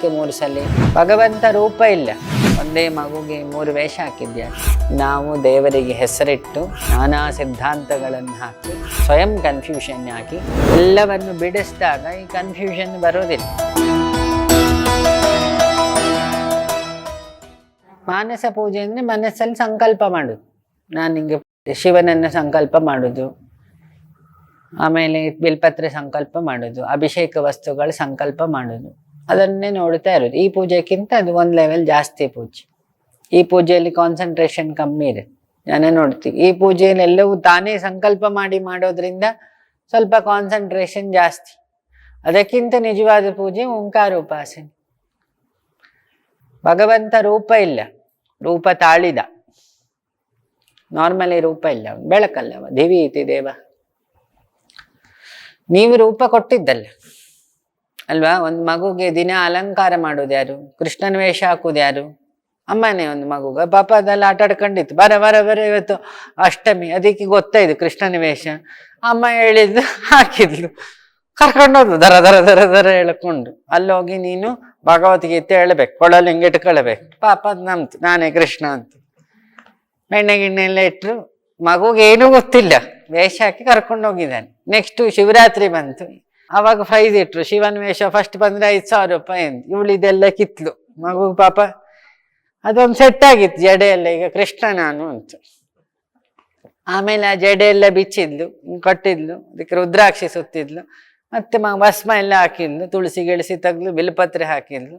ಯಾಕೆ ಮೂರು ಸಲ. ಭಗವಂತ ರೂಪ ಇಲ್ಲ. ಒಂದೇ ಮಗುಗೆ ಮೂರು ವೇಷ ಹಾಕಿದ್ಯಾ? ನಾವು ದೇವರಿಗೆ ಹೆಸರಿಟ್ಟು ನಾನಾ ಸಿದ್ಧಾಂತಗಳನ್ನು ಹಾಕಿ, ಸ್ವಯಂ ಕನ್ಫ್ಯೂಷನ್ ಹಾಕಿ, ಎಲ್ಲವನ್ನು ಬಿಡಿಸಿದಾಗ ಈ ಕನ್ಫ್ಯೂಷನ್ ಬರೋದಿಲ್ಲ ಮಾನಸ ಪೂಜೆ ಅಂದರೆ ಮನಸ್ಸಲ್ಲಿ ಸಂಕಲ್ಪ ಮಾಡೋದು. ನಾನು ಹಿಂಗೆ ಶಿವನನ್ನು ಸಂಕಲ್ಪ ಮಾಡೋದು. ಆಮೇಲೆ ಬಿಲ್ಪತ್ರೆ ಸಂಕಲ್ಪ ಮಾಡೋದು. ಅಭಿಷೇಕ ವಸ್ತುಗಳ ಸಂಕಲ್ಪ ಮಾಡೋದು. ಅದನ್ನೇ ನೋಡ್ತಾ ಇರೋದು. ಈ ಪೂಜೆಗಿಂತ ಅದು ಒಂದು ಲೆವೆಲ್ ಜಾಸ್ತಿ ಪೂಜೆ. ಈ ಪೂಜೆಯಲ್ಲಿ ಕಾನ್ಸಂಟ್ರೇಷನ್ ಕಮ್ಮಿ ಇದೆ. ನಾನೇ ನೋಡ್ತೀವಿ ಈ ಪೂಜೆಯಲ್ಲಿ ಎಲ್ಲವೂ ತಾನೇ ಸಂಕಲ್ಪ ಮಾಡಿ ಮಾಡೋದ್ರಿಂದ ಸ್ವಲ್ಪ ಕಾನ್ಸಂಟ್ರೇಷನ್ ಜಾಸ್ತಿ. ಅದಕ್ಕಿಂತ ನಿಜವಾದ ಪೂಜೆ ಓಂಕಾರ ಉಪಾಸನೆ. ಭಗವಂತ ರೂಪ ಇಲ್ಲ. ರೂಪ ತಾಳಿದ. ನಾರ್ಮಲಿ ರೂಪ ಇಲ್ಲ. ಬೆಳಕಲ್ಲ ದಿವಿ ಇತಿ ದೇವ. ನೀವು ರೂಪ ಕೊಟ್ಟಿದ್ದಲ್ಲ. ಅಲ್ವಾ? ಒಂದು ಮಗುಗೆ ದಿನ ಅಲಂಕಾರ ಮಾಡೋದು ಯಾರು? ಕೃಷ್ಣನ ವೇಷ ಹಾಕೋದು ಯಾರು? ಅಮ್ಮನೇ ಒಂದು ಮಗುಗ. ಪಾಪ ಅದೆಲ್ಲ ಆಟ ಆಡ್ಕೊಂಡಿತ್ತು. ಬರ ಬರ ಬರ ಇವತ್ತು ಅಷ್ಟಮಿ. ಅದಕ್ಕೆ ಗೊತ್ತಾಯ್ತು ಕೃಷ್ಣನ ವೇಷ? ಅಮ್ಮ ಹೇಳಿದ್ದು ಹಾಕಿದ್ಲು. ಕರ್ಕೊಂಡೋದು ದರ ದರ ದರ ದರ ಹೇಳ್ಕೊಂಡು. ಅಲ್ಲೋಗಿ ನೀನು ಭಗವದ್ಗೀತೆ ಹೇಳಬೇಕು. ಕೊಳಲು ಹಿಂಗೆ ಇಟ್ಕೊಳ್ಬೇಕು. ಪಾಪ ಅದ್ ನಂಬ್ತು. ನಾನೇ ಕೃಷ್ಣ ಅಂತ. ಬೆಣ್ಣೆ, ಗಿಣ್ಣೆ ಎಲ್ಲ ಇಟ್ರು. ಮಗುಗೆ ಏನೂ ಗೊತ್ತಿಲ್ಲ. ವೇಷ ಹಾಕಿ ಕರ್ಕೊಂಡು ಹೋಗಿದ್ದಾನೆ. ನೆಕ್ಸ್ಟ್ ಶಿವರಾತ್ರಿ ಬಂತು. ಅವಾಗ ಪ್ರೈಸ್ ಇಟ್ರು. ಶಿವನ್ ವೇಷ ಫಸ್ಟ್ ಬಂದ್ರೆ ಐದು ಸಾವಿರ ರೂಪಾಯಿ ಅಂತ ಇವಳು ಇದೆಲ್ಲ ಕಿತ್ಲು. ಮಗು ಪಾಪ ಅದೊಂದು ಸೆಟ್ ಆಗಿತ್ತು ಜಡೆ ಎಲ್ಲ ಈಗ ಕೃಷ್ಣ ನಾನು ಅಂತ. ಆಮೇಲೆ ಆ ಜಡೆ ಎಲ್ಲ ಬಿಚ್ಚಿದ್ಲು, ಕಟ್ಟಿದ್ಲು, ಅದಕ್ಕೆ ರುದ್ರಾಕ್ಷಿ ಸುತ್ತಿದ್ಲು. ಮತ್ತೆ ಮ ಭಸ್ಮ ಎಲ್ಲ ಹಾಕಿದ್ಲು. ತುಳಸಿ ಗಿಳಿಸಿ ತಗ್ಲು, ಬಿಲ್ಪತ್ರೆ ಹಾಕಿದ್ಲು.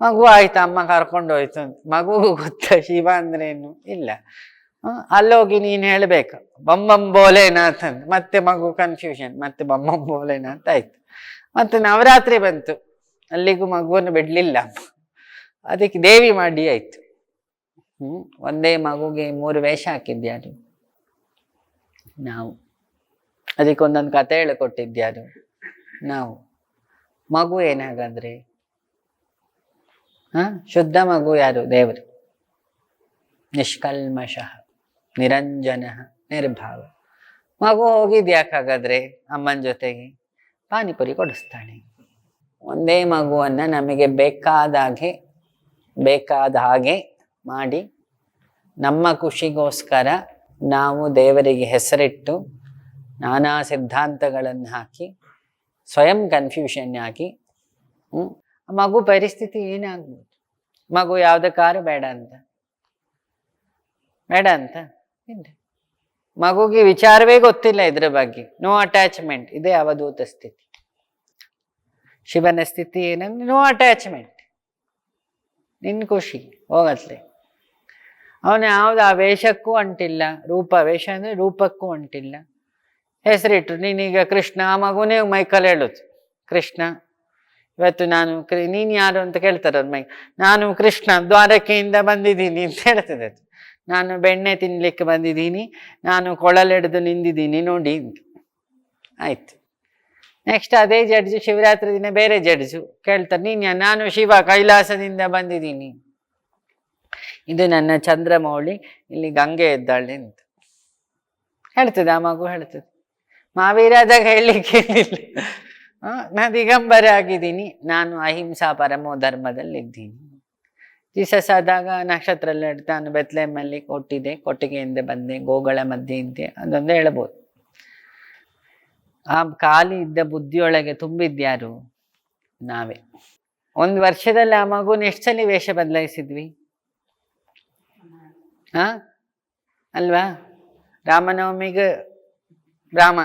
ಮಗು ಆಯ್ತು, ಅಮ್ಮ ಕರ್ಕೊಂಡು ಹೋಯ್ತು ಅಂತ. ಮಗುಗೂ ಗೊತ್ತಾ, ಶಿವ ಅಂದ್ರೇನು? ಇಲ್ಲ. ಅಲ್ಲೋಗಿ ನೀನು ಹೇಳಬೇಕು. ಬೊಮ್ಮಂ ಬೋಲೆನಾಥ್ ಅಂತ. ಮತ್ತೆ ಮಗು ಕನ್ಫ್ಯೂಷನ್ ಮತ್ತೆ ಬೊಮ್ಮಂ ಬೋಲೆನಾಥ್ ಆಯ್ತು. ಮತ್ತೆ ನವರಾತ್ರಿ ಬಂತು. ಅಲ್ಲಿಗೂ ಮಗುವನ್ನು ಬಿಡ್ಲಿಲ್ಲ. ಅದಕ್ಕೆ ದೇವಿ ಮಾಡಿ ಆಯ್ತು. ಹ್ಮ್? ಒಂದೇ ಮಗುಗೆ ಮೂರು ವೇಷ ಹಾಕಿದ್ಯಾರು ನಾವು. ಅದಕ್ಕೆ ಒಂದೊಂದು ಕತೆ ಹೇಳಿಕೊಟ್ಟಿದ್ಯಾರು? ನಾವು. ಮಗು ಏನಾಗಾದ್ರೆ? ಹ? ಶುದ್ಧ ಮಗು ಯಾರು? ದೇವರು. ನಿಷ್ಕಲ್ಮಶಃ ನಿರಂಜನ ನಿರ್ಭಾವ. ಮಗು ಹೋಗಿದ್ದು ಯಾಕಾಗಾದ್ರೆ ಅಮ್ಮನ ಜೊತೆಗೆ ಪಾನಿಪುರಿ ಕೊಡಿಸ್ತಾಳೆ. ಒಂದೇ ಮಗುವನ್ನು ನಮಗೆ ಬೇಕಾದಾಗೆ, ಬೇಕಾದ ಹಾಗೆ ಮಾಡಿ ನಮ್ಮ ಖುಷಿಗೋಸ್ಕರ ನಾವು ದೇವರಿಗೆ ಹೆಸರಿಟ್ಟು ನಾನಾ ಸಿದ್ಧಾಂತಗಳನ್ನು ಹಾಕಿ, ಸ್ವಯಂ ಕನ್ಫ್ಯೂಷನ್ ಹಾಕಿ ಮಗು ಪರಿಸ್ಥಿತಿ ಏನಾಗ್ಬೋದು? ಮಗು ಯಾವುದಕ್ಕಾರು ಬೇಡ ಅಂತ? ಬೇಡ ಅಂತ? ಮಗುಗೆ ವಿಚಾರವೇ ಗೊತ್ತಿಲ್ಲ ಇದ್ರ ಬಗ್ಗೆ. ನೋ ಅಟ್ಯಾಚ್ಮೆಂಟ್ ಇದೇ ಅವಧೂತ ಸ್ಥಿತಿ. ಶಿವನ ಸ್ಥಿತಿ ಏನಂದ್ರೆ ನೋ ಅಟ್ಯಾಚ್ಮೆಂಟ್ ನಿನ್ ಖುಷಿ. ಹೋಗತ್ಲೆ ಅವನು ಯಾವ್ದು ಆ ವೇಷಕ್ಕೂ ಅಂಟಿಲ್ಲ. ರೂಪ ವೇಷ ಅಂದ್ರೆ ರೂಪಕ್ಕೂ ಅಂಟಿಲ್ಲ. ಹೆಸರಿಟ್ರು. ನೀನೀಗ ಕೃಷ್ಣ ಆ ಮಗುನೇ ಮೈಕಲ್ ಹೇಳುದು. ಕೃಷ್ಣ. ಇವತ್ತು ನಾನು ಕ್ರಿ- ನೀನ್ ಯಾರು ಅಂತ ಕೇಳ್ತಾರೆ ಅವ್ರ ಮೈ, ನಾನು ಕೃಷ್ಣ ದ್ವಾರಕೆಯಿಂದ ಬಂದಿದ್ದೀನಿ ಅಂತ ಹೇಳ್ತದೆ ನಾನು ಬೆಣ್ಣೆ ತಿನ್ಲಿಕ್ಕೆ ಬಂದಿದ್ದೀನಿ, ನಾನು ಕೊಳಲೆಡ್ದು ನಿಂದಿದ್ದೀನಿ ನೋಡಿ ಆಯ್ತು. ನೆಕ್ಸ್ಟ್ ಅದೇ ಜಡ್ಜು ಶಿವರಾತ್ರಿ ದಿನ ಬೇರೆ ಜಡ್ಜು ಕೇಳ್ತಾರೆ, ನೀನ್ ನಾನು ಶಿವ ಕೈಲಾಸದಿಂದ ಬಂದಿದ್ದೀನಿ. ಇದು ನನ್ನ ಚಂದ್ರಮೌಳಿ, ಇಲ್ಲಿ ಗಂಗೆ ಇದ್ದಾಳೆ ಅಂತ. ಹೇಳ್ತದೆ ಆ ಮಗು ಹೇಳ್ತದೆ. ಮಾವೀರಾದಾಗ ಹೇಳಲಿಕ್ಕೆ ನಾ ದಿಗಂಬರ ಆಗಿದ್ದೀನಿ ನಾನು ಅಹಿಂಸಾ ಪರಮೋ ಧರ್ಮದಲ್ಲಿದ್ದೀನಿ. ಜೀಸಸ್ ಆದಾಗ ನಕ್ಷತ್ರ ನಾನು ಬೆತ್ಲೆಮ್ಮಲ್ಲಿ ಕೊಟ್ಟಿದ್ದೆ, ಕೊಟ್ಟಿಗೆಯಿಂದ ಬಂದೆ, ಗೋಗಳ ಮಧ್ಯೆ ಇದ್ದೆ ಅದೊಂದು ಹೇಳ್ಬೋದು. ಆ ಖಾಲಿ ಇದ್ದ ಬುದ್ಧಿಯೊಳಗೆ ತುಂಬಿದ್ಯಾರು ನಾವೇ. ಒಂದು ವರ್ಷದಲ್ಲಿ ಆ ಮಗುನ ಎಷ್ಟು ಸಲ ವೇಷ ಬದಲಾಯಿಸಿದ್ವಿ? ಹಾ ಅಲ್ವಾ? ರಾಮನವಮಿಗೆ ರಾಮ,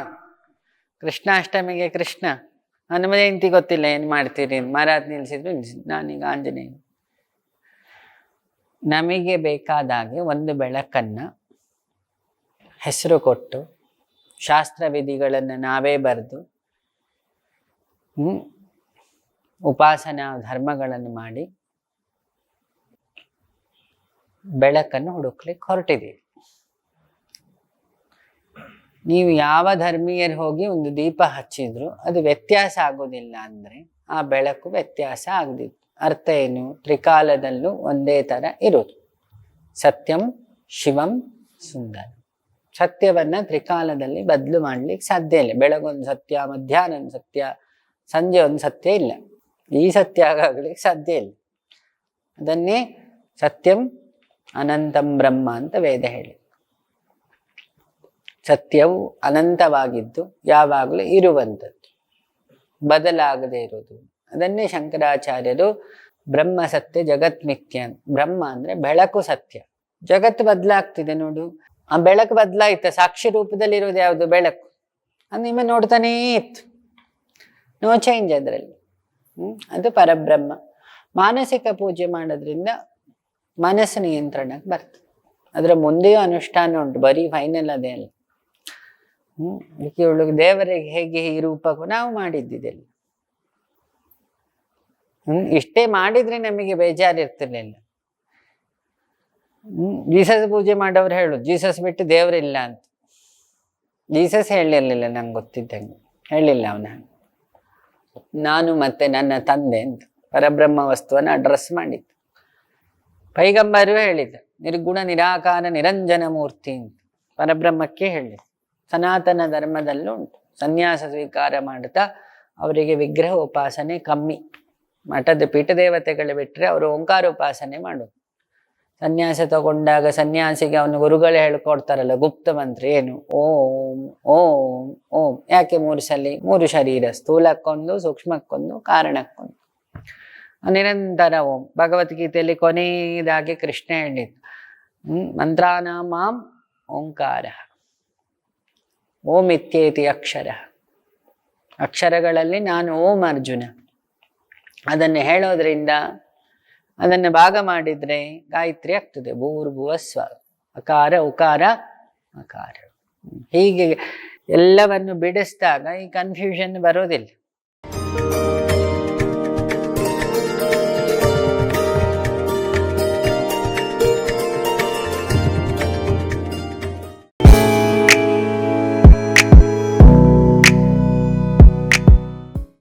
ಕೃಷ್ಣಾಷ್ಟಮಿಗೆ ಕೃಷ್ಣ. ಹನುಮ ಹೆಂಡತಿ ಗೊತ್ತಿಲ್ಲ ಏನು ಮಾಡ್ತೀರಿ ಮರಾತ್ ನಿಲ್ಸಿದ್ರು ನಾನೀಗ ಆಂಜನೇಯ. ನಮಗೆ ಬೇಕಾದಾಗೆ ಒಂದು ಬೆಳಕನ್ನ ಹೆಸರು ಕೊಟ್ಟು ಶಾಸ್ತ್ರ ವಿಧಿಗಳನ್ನು ನಾವೇ ಬರೆದು ಉಪಾಸನಾ ಧರ್ಮಗಳನ್ನು ಮಾಡಿ ಬೆಳಕನ್ನು ಹುಡುಕ್ಲಿಕ್ಕೆ ಹೊರಟಿದ್ದೀವಿ. ನೀವು ಯಾವ ಧರ್ಮೀಯರು ಹೋಗಿ ಒಂದು ದೀಪ ಹಚ್ಚಿದ್ರು ಅದು ವ್ಯತ್ಯಾಸ ಆಗೋದಿಲ್ಲ ಅಂದ್ರೆ ಆ ಬೆಳಕು ವ್ಯತ್ಯಾಸ ಆಗದಿತ್ತು. ಅರ್ಥ ಏನು? ತ್ರಿಕಾಲದಲ್ಲೂ ಒಂದೇ ತರ ಇರೋದು. ಸತ್ಯಂ ಶಿವಂ ಸುಂದರ. ಸತ್ಯವನ್ನ ತ್ರಿಕಾಲದಲ್ಲಿ ಬದಲು ಮಾಡ್ಲಿಕ್ಕೆ ಸಾಧ್ಯ ಇಲ್ಲ. ಬೆಳಗೊಂದು ಸತ್ಯ, ಮಧ್ಯಾಹ್ನ ಒಂದು ಸತ್ಯ, ಸಂಜೆ ಒಂದು ಸತ್ಯ ಇಲ್ಲ. ಈ ಸತ್ಯ ಆಗಲಿಕ್ಕೆ ಸಾಧ್ಯ ಇಲ್ಲ. ಅದನ್ನೇ ಸತ್ಯಂ ಅನಂತಂ ಬ್ರಹ್ಮ ಅಂತ ವೇದ ಹೇಳಿ ಸತ್ಯವು ಅನಂತವಾಗಿದ್ದು ಯಾವಾಗಲೂ ಇರುವಂಥದ್ದು. ಬದಲಾಗದೆ ಇರೋದು ಅದನ್ನೇ ಶಂಕರಾಚಾರ್ಯರು ಬ್ರಹ್ಮ ಸತ್ಯ, ಜಗತ್ ಮಿಥ್ಯ ಬ್ರಹ್ಮ ಅಂದ್ರೆ ಬೆಳಕು ಸತ್ಯ. ಜಗತ್ತು ಬದಲಾಗ್ತಿದೆ ನೋಡು. ಆ ಬೆಳಕು ಬದಲಾಯ್ತ, ಸಾಕ್ಷಿ ರೂಪದಲ್ಲಿ ಇರೋದು ಯಾವುದು? ಬೆಳಕು. ಅದು ನಿಮ್ಮ ನೋಡ್ತಾನೇ ಇತ್ತು. ನೋ ಚೇಂಜ್ ಅದರಲ್ಲಿ. ಅದು ಪರಬ್ರಹ್ಮ. ಮಾನಸಿಕ ಪೂಜೆ ಮಾಡೋದ್ರಿಂದ ಮನಸ್ಸು ನಿಯಂತ್ರಣಕ್ಕೆ ಬರ್ತದೆ. ಅದರ ಮುಂದೆಯೂ ಅನುಷ್ಠಾನ ಉಂಟು. ಬರೀ ಫೈನಲ್ ಅದೇ ಅಲ್ಲ. ಅದಕ್ಕೆ ಇವಳಿಗೆ ದೇವರಿಗೆ ಹೇಗೆ ಈ ರೂಪಕ್ಕೂ ನಾವು ಮಾಡಿದ್ದಿದೆಲ್ಲ. ಹ್ಮ್? ಇಷ್ಟೇ ಮಾಡಿದ್ರೆ ನಮಗೆ ಬೇಜಾರು ಇರ್ತಿರ್ಲಿಲ್ಲ ಹ್ಮ್? ಜೀಸಸ್ ಪೂಜೆ ಮಾಡೋರು ಹೇಳು, ಜೀಸಸ್ ಬಿಟ್ಟು ದೇವರಿಲ್ಲ ಅಂತ. ಜೀಸಸ್ ಹೇಳಿರ್ಲಿಲ್ಲ ನಂಗೆ ಗೊತ್ತಿದ್ದಂಗೆ. ಹೇಳಿಲ್ಲ ಅವನ. ನಾನು ಮತ್ತೆ ನನ್ನ ತಂದೆ ಅಂತ ಪರಬ್ರಹ್ಮ ವಸ್ತುವನ್ನು ಅಡ್ರೆಸ್ ಮಾಡಿದ್ದು. ಪೈಗಂಬರು ಹೇಳಿದ ನಿರ್ಗುಣ ನಿರಾಕಾರ ನಿರಂಜನ ಮೂರ್ತಿ ಅಂತ. ಪರಬ್ರಹ್ಮಕ್ಕೆ ಹೇಳಿದ ಸನಾತನ ಧರ್ಮದಲ್ಲೂ ಉಂಟು. ಸನ್ಯಾಸ ಸ್ವೀಕಾರ ಮಾಡ್ತಾ ಅವರಿಗೆ ವಿಗ್ರಹ ಉಪಾಸನೆ ಕಮ್ಮಿ. ಮಠದ ಪೀಠದೇವತೆಗಳು ಬಿಟ್ಟರೆ ಅವರು ಓಂಕಾರ ಉಪಾಸನೆ ಮಾಡೋದು. ಸನ್ಯಾಸ ತಗೊಂಡಾಗ ಸನ್ಯಾಸಿಗೆ ಅವನು ಗುರುಗಳೇ ಹೇಳ್ಕೊಡ್ತಾರಲ್ಲ, ಗುಪ್ತ ಮಂತ್ರ ಏನು? ಓಂ ಓಂ ಓಂ. ಯಾಕೆ ಮೂರು ಸಲ? ಮೂರು ಶರೀರ, ಸ್ಥೂಲಕ್ಕೊಂದು, ಸೂಕ್ಷ್ಮಕ್ಕೊಂದು, ಕಾರಣಕ್ಕೊಂದು. ನಿರಂತರ ಓಂ. ಭಗವದ್ಗೀತೆಯಲ್ಲಿ ಕೊನೆಯದಾಗಿ ಕೃಷ್ಣ ಹೇಳಿದ್ದು, ಹ್ಮ್ ಮಂತ್ರಾನ ಮಾಂ ಓಂಕಾರ. ಓಂ ಇತ್ಯೇತಿ ಅಕ್ಷರ. ಅಕ್ಷರಗಳಲ್ಲಿ ನಾನು ಓಂ ಅರ್ಜುನ. ಅದನ್ನು ಹೇಳೋದ್ರಿಂದ ಅದನ್ನು ಭಾಗ ಮಾಡಿದರೆ ಗಾಯತ್ರಿ ಆಗ್ತದೆ. ಭೂರ್ಭುವ ಸ್ವ. ಅಕಾರ, ಉಕಾರ, ಅಕಾರ. ಹೀಗೆ ಎಲ್ಲವನ್ನು ಬಿಡಿಸಿದಾಗ ಈ ಕನ್ಫ್ಯೂಷನ್ ಬರೋದಿಲ್ಲ.